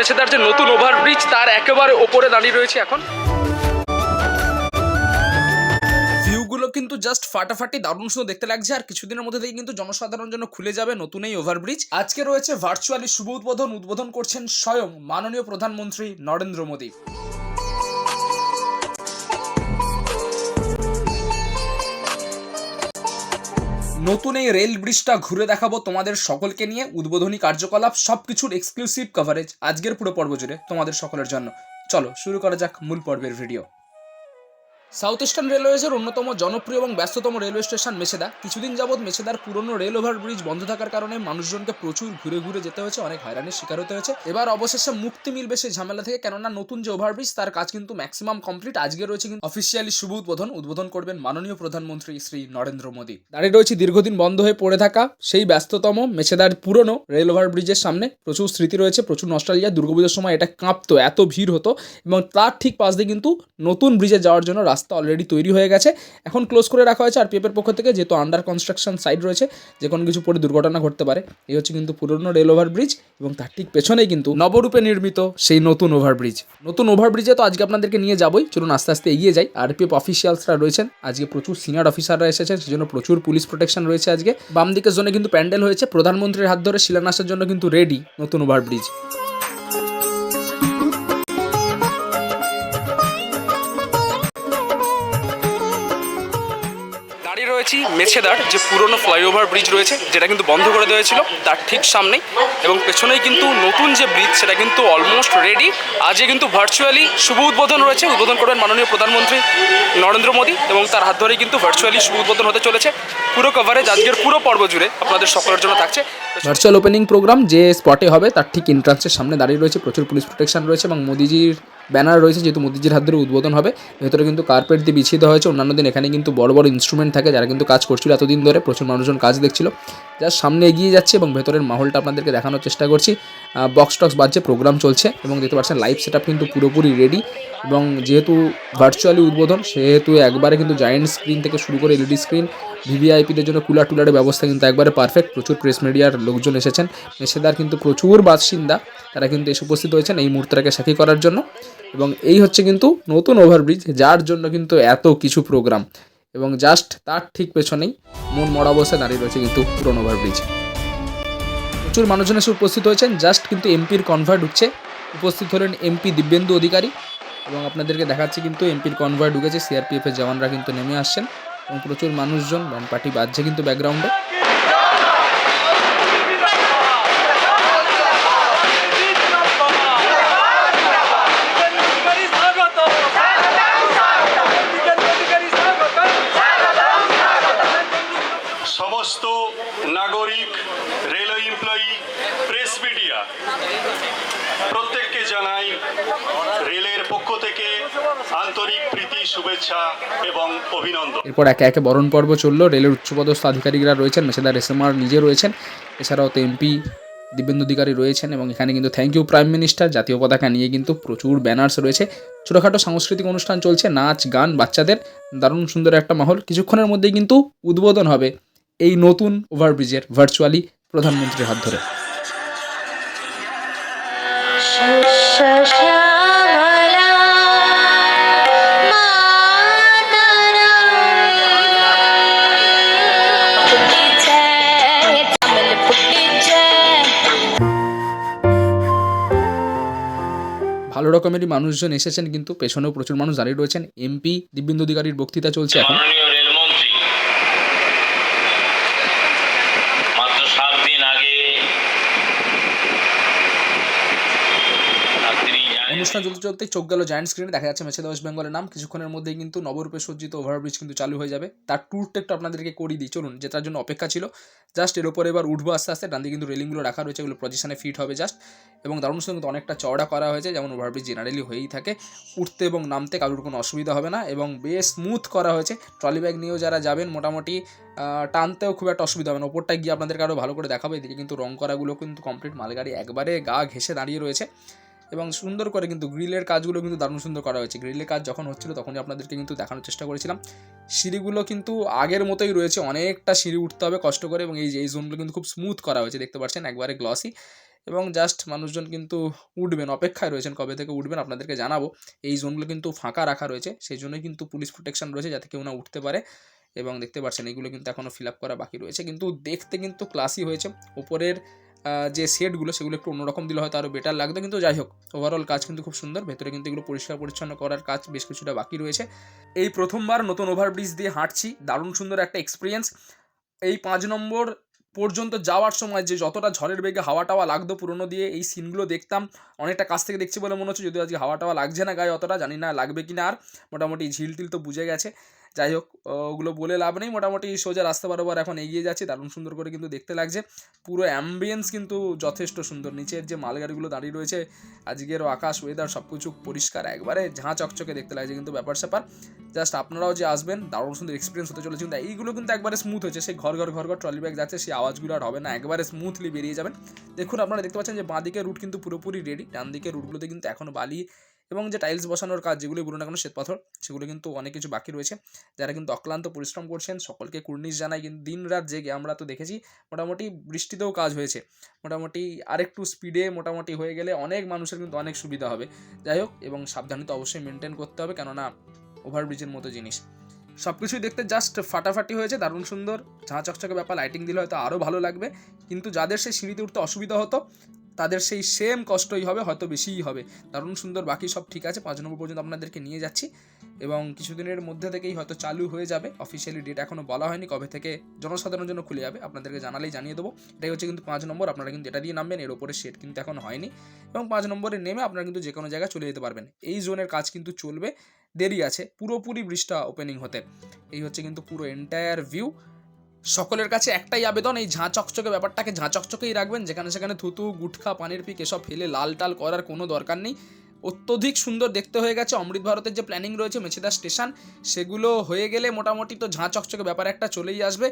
মেছেদার যে নতুন ওভারব্রিজ তার একেবারে ওপরে দাঁড়িয়ে রয়েছে এখন। ভিউগুলো কিন্তু জাস্ট ফাটাফাটি দারুণ সুন্দর দেখতে লাগছে, আর কিছুদিনের মধ্যে থেকে কিন্তু জনসাধারণের জন্য খুলে যাবে নতুন এই ওভারব্রিজ আজকে রয়েছে ভার্চুয়ালি শুভ উদ্বোধন উদ্বোধন করছেন স্বয়ং মাননীয় প্রধানমন্ত্রী নরেন্দ্র মোদী। নতুন এই রেল ব্রিজটা ঘুরে দেখাবো তোমাদের সকলকে নিয়ে। উদ্বোধনী কার্যকলাপ, সবকিছুর এক্সক্লুসিভ কভারেজ আজকের পুরো পর্ব জুড়ে তোমাদের সকলের জন্য। চলো, শুরু করা যাক মূল পর্বের ভিডিও সাউথ ইস্টার্ন রেলওয়েজের অন্যতম জনপ্রিয় এবং ব্যস্ততম রেলওয়ে স্টেশন মেছেদা। কিছুদিন যাবৎ মেছেদার পুরনো রেল ওভারব্রিজ বন্ধ থাকার কারণে মানুষজনকে প্রচুর ঘুরে ঘুরে যেতে হয়েছে, অনেক হয়রানির শিকার হতে হয়েছে। এবার অবশেষে মুক্তি মিলবে সেই ঝামেলা থেকে, কেননা নতুন যে ওভারব্রিজ তার কাজ কিন্তু ম্যাক্সিমাম কমপ্লিট আজকে রয়েছে কিন্তু অফিসিয়ালি শুভ উদ্বোধন। উদ্বোধন করবেন মাননীয় প্রধানমন্ত্রী শ্রী নরেন্দ্র মোদী। দাঁড়িয়ে রয়েছে দীর্ঘদিন বন্ধ হয়ে পড়ে থাকা সেই ব্যস্ততম মেছেদার পুরনো রেল ওভারব্রিজের সামনে। প্রচুর স্মৃতি রয়েছে, প্রচুর নস্টালিয়া দুর্গাপুজোর সময় এটা কাঁপতো, এত ভিড় হতো। এবং তার ঠিক পাশ দিয়ে কিন্তু নতুন ব্রিজে যাওয়ার জন্য রাস্তা অলরেডি তৈরি হয়ে গেছে। এখন ক্লোজ করে রাখা হয়েছে আর পিএফের পক্ষ থেকে যেহেতু আন্ডার কনস্ট্রাকশন সাইড রয়েছে, যে কোনো কিছু পরে দুর্ঘটনা ঘটতে পারে। এই হচ্ছে কিন্তু পুরনো রেল ওভারব্রিজ এবং তার ঠিক পেছনেই কিন্তু নবরূপে নির্মিত সেই নতুন ওভারব্রিজ নতুন ওভারব্রিজে তো আজকে আপনাদেরকে নিয়ে যাবই। চলুন আস্তে আস্তে এগিয়ে যাই। আরপিএফ অফিসিয়ালসরা রয়েছেন। আজকে প্রচুর সিনিয়র অফিসাররা এসেছেন, সেজন্য প্রচুর পুলিশ প্রোটেকশন রয়েছে আজকে। বাম দিকের জন্য কিন্তু প্যান্ডেল হয়েছে। প্রধানমন্ত্রীর হাত ধরে শিলান্যাসের জন্য কিন্তু রেডি নতুন ওভারব্রিজ রয়েছি মেছেদার যে পুরনো ফ্লাইওভার ব্রিজ রয়েছে, যেটা কিন্তু বন্ধ করে দেওয়া তার ঠিক সামনেই। এবং পেছনেই কিন্তু নতুন যে ব্রিজ, সেটা কিন্তু অলমোস্ট রেডি আজকে কিন্তু ভার্চুয়ালি শুভ উদ্বোধন রয়েছে, উদ্বোধন করবেন মাননীয় প্রধানমন্ত্রী নরেন্দ্র মোদী, এবং তার হাত ধরেই কিন্তু ভার্চুয়ালি শুভ উদ্বোধন হতে চলেছে। পুরো কভারেজ আজকের পুরো পর্ব জুড়ে আপনাদের সকলের জন্য থাকছে। ভার্চুয়াল ওপেনিং প্রোগ্রাম যে স্পটে হবে, তার ঠিক এন্ট্রান্সের সামনে দাঁড়িয়ে রয়েছে, প্রচুর পুলিশ প্রোটেকশন রয়েছে, এবং মোদিজির ব্যানার রয়েছে যেহেতু মোদিজির হাত ধরে উদ্বোধন হবে। ভেতরে কিন্তু কার্পেট দিয়ে বিছিয়ে দেওয়া হয়েছে। অন্যান্য দিন এখানে কিন্তু বড় বড় ইনস্ট্রুমেন্ট থাকে যারা কিন্তু কাজ করছিল এতদিন ধরে। প্রচুর মানুষজন কাজ দেখছিল। যার সামনে এগিয়ে যাচ্ছে এবং ভেতরের মাহলটা আপনাদেরকে দেখানোর চেষ্টা করছি। বক্স টক্স বাজছে প্রোগ্রাম চলছে এবং দেখতে পাচ্ছেন লাইভ সেট কিন্তু পুরোপুরি রেডি এবং যেহেতু ভার্চুয়ালি উদ্বোধন, সেহেতু একবারে কিন্তু জায়েন্ট স্ক্রিন থেকে শুরু করে এলইডি স্ক্রিন ভিভিআইপিদের জন্য কুলার টুলারের ব্যবস্থা কিন্তু একবারে পারফেক্ট প্রচুর প্রেস মিডিয়ার লোকজন এসেছেন। মেসেদার কিন্তু প্রচুর বাসিন্দা। তারা কিন্তু এসে উপস্থিত হয়েছেন এই মুহূর্তটাকে সাক্ষী করার জন্য। এবং এই হচ্ছে কিন্তু নতুন ওভারব্রিজ যার জন্য কিন্তু এত কিছু প্রোগ্রাম এবং জাস্ট তার ঠিক পেছনেই মন মরা অবস্থায় দাঁড়িয়ে রয়েছে কিন্তু পুরনো ওভারব্রিজ প্রচুর মানুষজন এসে উপস্থিত হয়েছেন। জাস্ট কিন্তু এমপির কনভার্ট ঢুকছে। উপস্থিত হলেন এমপি দিব্যেন্দু অধিকারী। এবং আপনাদেরকে দেখাচ্ছি কিন্তু এমপির কনভয় ঢুকেছে। সিআরপিএফ এর জওয়ানরা কিন্তু নেমে আসছেন। এবং প্রচুর মানুষজন ব্যান্ড পার্টি বাজছে কিন্তু ব্যাকগ্রাউন্ডে আন্তরিক শুভেচ্ছা এবং অভিনন্দন। এরপর একে একে বরণ পর্ব চলল। রেলের উচ্চপদস্থ আধিকারিকরা রয়েছেন মেসেদার এসএমআর নিজে রয়েছেন। এছাড়াও তো এমপি দিব্যেন্দু অধিকারী রয়েছেন এবং এখানে কিন্তু থ্যাংক ইউ প্রাইম মিনিস্টার জাতীয় পতাকা নিয়ে কিন্তু প্রচুর ব্যানার্স রয়েছে। ছোটোখাটো সাংস্কৃতিক অনুষ্ঠান চলছে নাচ গান বাচ্চাদের দারুণ সুন্দর একটা মহল। কিছুক্ষণের মধ্যেই কিন্তু উদ্বোধন হবে এই নতুন ওভারব্রিজের ভার্চুয়ালি প্রধানমন্ত্রীর হাত ধরে। রকমেরই মানুষজন এসেছেন, কিন্তু পেছনেও প্রচুর মানুষ দাঁড়িয়ে রয়েছেন। এমপি দিব্যেন্দু অধিকারীর বক্তৃতা চলছে এখন মাননীয় রেলমন্ত্রী মাত্র সাত দিন আগে আর তিনি জানেন অনুষ্ঠান চলতে চলতে চোখ গেল জায়ান্ট স্ক্রিনে দেখা যাচ্ছে মেছেদা ওয়েস্ট বেঙ্গলের নাম। কিছুক্ষণের মধ্যেই কিন্তু নবরূপে সজ্জিত ওভারব্রিজ কিন্তু চালু হয়ে যাবে। তার ট্যুরটা একটু আপনাদেরকে করিয়ে দিই। চলুন, যেটার জন্য অপেক্ষা ছিল জাস্ট এর উপরে এবার উঠবো আস্তে আস্তে। ডান কিন্তু রেলিংগুলো রাখা রয়েছে, এগুলো পজিশনে ফিট হবে জাস্ট এবং দারুণ সুন্দর কিন্তু অনেকটা চওড়া করা হয়েছে, যেমন ওভারব্রিজ জেনারেলি হয়েই থাকে। উঠতে এবং নামতে কারোর কোনো অসুবিধা হবে না এবং বেশ স্মুথ করা হয়েছে। ট্রলি ব্যাগ নিয়েও যারা যাবেন, মোটামুটি টানতেও খুব একটা অসুবিধা হবে না। ওপরটা গিয়ে আপনাদেরকে আরও ভালো করে দেখাবো। এদিকে কিন্তু রং করাগুলো কিন্তু কমপ্লিট মালগাড়ি একবারে গা ঘেসে দাঁড়িয়ে রয়েছে। এবং সুন্দর করে কিন্তু গ্রিলের কাজগুলো কিন্তু দারুণ সুন্দর করা হয়েছে। গ্রিলের কাজ যখন হচ্ছিল তখনই আপনাদেরকে কিন্তু দেখানোর চেষ্টা করেছিলাম। সিঁড়িগুলো কিন্তু আগের মতোই রয়েছে, অনেকটা সিঁড়ি উঠতে হবে কষ্ট করে এবং এই যে, এই জোনগুলো কিন্তু খুব স্মুথ করা হয়েছে, দেখতে পাচ্ছেন একবারে গ্লসি এবং জাস্ট মানুষজন কিন্তু উঠবেন, অপেক্ষায় রয়েছেন কবে থেকে উঠবেন আপনাদেরকে জানাব। এই জোনগুলো কিন্তু ফাঁকা রাখা রয়েছে, সেই জন্যই কিন্তু পুলিশ প্রোটেকশন রয়েছে যাতে কেউ না উঠতে পারে। এবং দেখতে পাচ্ছেন এগুলো কিন্তু এখনও ফিল আপ করা বাকি রয়েছে। কিন্তু দেখতে কিন্তু ক্লাসি হয়েছে। ওপরের যে সেটগুলো, সেগুলো একটু অন্যরকম দিলে হয়তো আরও বেটার লাগতো। কিন্তু যাই হোক ওভারঅল কাজ কিন্তু খুব সুন্দর। ভেতরে কিন্তু এগুলো পরিষ্কার পরিচ্ছন্ন করার কাজ বেশ কিছুটা বাকি রয়েছে। এই প্রথমবার নতুন ওভারব্রিজ দিয়ে হাঁটছি। দারুণ সুন্দর একটা এক্সপিরিয়েন্স এই পাঁচ নম্বর পর্যন্ত যাওয়ার সময় যে যতটা ঝড়ের বেগে হাওয়া টাওয়া লাগতো পুরনো দিয়ে, এই সিনগুলো দেখতাম। অনেকটা কাছ থেকে দেখছি বলে মনে হচ্ছে, যদিও আজকে হাওয়া টাওয়া লাগছে না গায়ে অতটা, জানি না লাগবে কি না আর। মোটামুটি ঝিল টিল তো বুঝে গেছে। যাই হোক ওগুলো বলে লাভ নেই। মোটামুটি সোজা রাস্তা বরাবর এখন এগিয়ে যাচ্ছে। দারুণ সুন্দর করে কিন্তু দেখতে লাগছে। পুরো অ্যাম্বিয়েন্স কিন্তু যথেষ্ট সুন্দর। নিচের যে মালগাড়িগুলো দাঁড়িয়ে রয়েছে, আজকেরও আকাশ ওয়েদার সব কিছু পরিষ্কার। একবারে ঝাঁ চকচকে দেখতে লাগছে কিন্তু ব্যাপার স্যাপার। জাস্ট আপনারাও যে আসবেন, দারুণ সুন্দর এক্সপিরিয়েন্স হতে চলেছে কিন্তু এইগুলো কিন্তু একবারে স্মুথ হয়েছে। সেই ঘর ঘর ঘর ঘর ট্রলি ব্যাগ যাচ্ছে, সেই আওয়াজগুলো আর হবে না। একবারে স্মুথলি বেরিয়ে যাবেন। দেখুন, আপনারা দেখতে পাচ্ছেন যে বাঁ দিকের রুট কিন্তু পুরোপুরি রেডি ডান দিকের রুটগুলোতে কিন্তু এখনও বালি এবং যে টাইলস বসানোর কাজ যেগুলো বলুন না কোনো শ্বেতপাথর সেগুলো কিন্তু অনেক কিছু বাকি রয়েছে। যারা কিন্তু অক্লান্ত পরিশ্রম করছেন, সকলকে কুর্নিশ জানাই। কিন্তু দিন রাত জেগে আমরা তো দেখেছি, মোটামুটি বৃষ্টিতেও কাজ হয়েছে। মোটামুটি আরেকটু স্পিডে মোটামুটি হয়ে গেলে অনেক মানুষের কিন্তু অনেক সুবিধা হবে। যাই হোক, এবং সাবধানে তো অবশ্যই মেনটেন করতে হবে, কেননা ওভারব্রিজের মতো জিনিস। সব কিছুই দেখতে জাস্ট ফাটাফাটি হয়েছে, দারুণ সুন্দর। ঝাঁ চকচকে ব্যাপার লাইটিং দিলে হয়তো আরও ভালো লাগবে। কিন্তু যাদের সেই সিঁড়িতে উঠতে অসুবিধা হতো তাদের সেই সেম কষ্টই হবে, হয়তো বেশিই হবে। দারুণ সুন্দর বাকি সব ঠিক আছে, পাঁচ নম্বর পর্যন্ত আপনাদেরকে নিয়ে যাচ্ছি। এবং কিছুদিনের মধ্যে থেকেই হয়তো চালু হয়ে যাবে। অফিসিয়ালি ডেট এখনও বলা হয়নি, কবে থেকে জনসাধারণের জন্য খুলে যাবে, আপনাদেরকে জানালেই জানিয়ে দেবো। এটাই হচ্ছে কিন্তু পাঁচ নম্বর, আপনারা কিন্তু এটা দিয়ে নামবেন, এর ওপরে সেট কিন্তু এখন হয়নি। এবং পাঁচ নম্বরে নেমে আপনারা কিন্তু যে কোনো জায়গায় চলে যেতে পারবেন। এই জোনের কাজ কিন্তু চলবে, দেরি আছে, পুরোপুরি ব্রিজটা ওপেনিং হতে। এই হচ্ছে কিন্তু পুরো এন্টায়ার ভিউ সকলের কাছে একটাই আবেদন, এই ঝাঁ চকচকে ব্যাপারটাকে ঝাঁ চকচকেই রাখবেন। যেখানে সেখানে থুতু, গুটখা, পানির পিক এসব ফেলে লাল টাল করার কোনো দরকার নেই। অত্যধিক সুন্দর দেখতে হয়ে গেছে অমৃত ভারতের যে প্ল্যানিং রয়েছে মেছেদা স্টেশন, সেগুলো হয়ে গেলে মোটামুটি তো ঝাঁ চকচকে ব্যাপার একটা চলেই আসবে।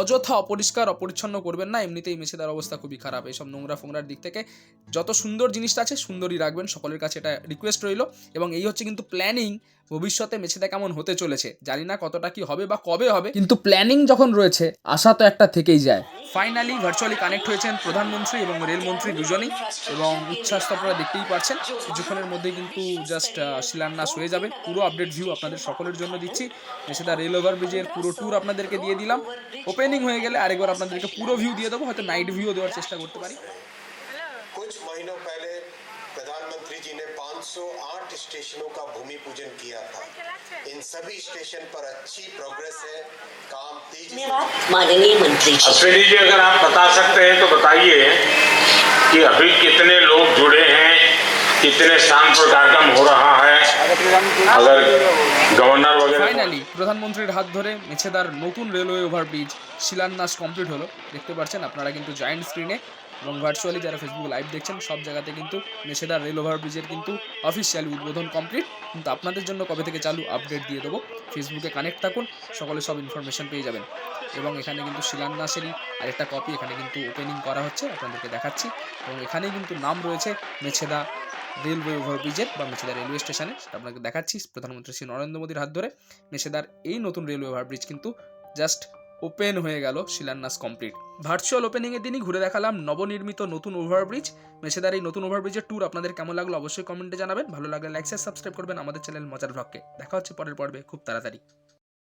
অযথা অপরিষ্কার, অপরিচ্ছন্ন করবেন না, এমনিতেই মেছেদার অবস্থা খুবই খারাপ। এইসব নোংরা ফোংরার দিক থেকে যত সুন্দর জিনিসটা আছে সুন্দরই রাখবেন, সকলের কাছে এটা রিকোয়েস্ট রইল। এবং এই হচ্ছে কিন্তু প্ল্যানিং ভবিষ্যতে মেছেদা কেমন হতে চলেছে। জানি না কতটা কি হবে বা কবে হবে, কিন্তু প্ল্যানিং যখন রয়েছে, আশা তো একটা থেকেই যায়। ফাইনালি ভার্চুয়ালি কানেক্ট হয়েছেন প্রধানমন্ত্রী এবং রেলমন্ত্রী দুজনেই এবং উচ্ছ্বাস তো আপনারা দেখতেই পাচ্ছেন। কিছুক্ষণের মধ্যে কিন্তু জাস্ট শিলান্যাস হয়ে যাবে। পুরো আপডেট ভিউ আপনাদের সকলের জন্য দিচ্ছি। মেছেদা রেল ওভার ব্রিজের পুরো ট্যুর আপনাদেরকে দিয়ে দিলাম। ওপেনিং হয়ে গেলে আরেকবার আপনাদেরকে পুরো ভিউ দিয়ে দেবো হয়তো নাইট ভিউ দেওয়ার চেষ্টা করতে পারি कुछ महीनों पहले प्रधानमंत्री जी ने 508 स्टेशनों का भूमि पूजन किया था इन सभी स्टेशन पर अच्छी प्रोग्रेस है काम तेजी से धन्यवाद माननीय मंत्री जी अश्विनी जी अगर आप बता सकते हैं तो बताइए कि अभी कितने लोग जुड़े हैं कितने स्थान पर कार्यक्रम हो रहा ফাইনালি প্রধানমন্ত্রীর হাত ধরে মেছেদার নতুন রেলওয়ে ওভারব্রিজ শিলান্যাস কমপ্লিট হলো। দেখতে পাচ্ছেন, আপনারা কিন্তু জয়েন্ট স্ক্রিনে এবং ভার্চুয়ালি যারা ফেসবুক লাইভ দেখছেন, সব জায়গাতে কিন্তু মেছেদার রেল ওভারব্রিজের কিন্তু অফিসিয়ালি উদ্বোধন কমপ্লিট কিন্তু আপনাদের জন্য কবে থেকে চালু আপডেট দিয়ে দেবো। ফেসবুকে কানেক্ট থাকুন, সকলে সব ইনফরমেশন পেয়ে যাবেন। এবং এখানে কিন্তু শিলান্যাসেরই আরেকটা কপি এখানে কিন্তু ওপেনিং করা হচ্ছে, আপনাদেরকে দেখাচ্ছি। এবং এখানেই কিন্তু নাম রয়েছে মেছেদা রেলওয়ে ওভারব্রিজের বা মেছেদা রেলওয়ে স্টেশনে সেটা আপনাকে দেখাচ্ছি, প্রধানমন্ত্রী শ্রী নরেন্দ্র মোদীর হাত ধরে। মেছেদার এই নতুন রেলওয়ে ওভারব্রিজ কিন্তু জাস্ট ওপেন হয়ে গেল শিলান্যাস কমপ্লিট। ভার্চুয়াল ওপেনিংয়ের দিনই ঘুরে দেখালাম নবনির্মিত নতুন ওভারব্রিজ মেসেদার এই নতুন ওভারব্রিজের ট্যুর আপনাদের কেমন লাগল অবশ্যই কমেন্টে জানাবেন। ভালো লাগলে লাইক শেয়ার সাবস্ক্রাইব করবেন আমাদের চ্যানেল মজার ভ্লগকে দেখা হচ্ছে পরের পর্বে। খুব তাড়াতাড়ি।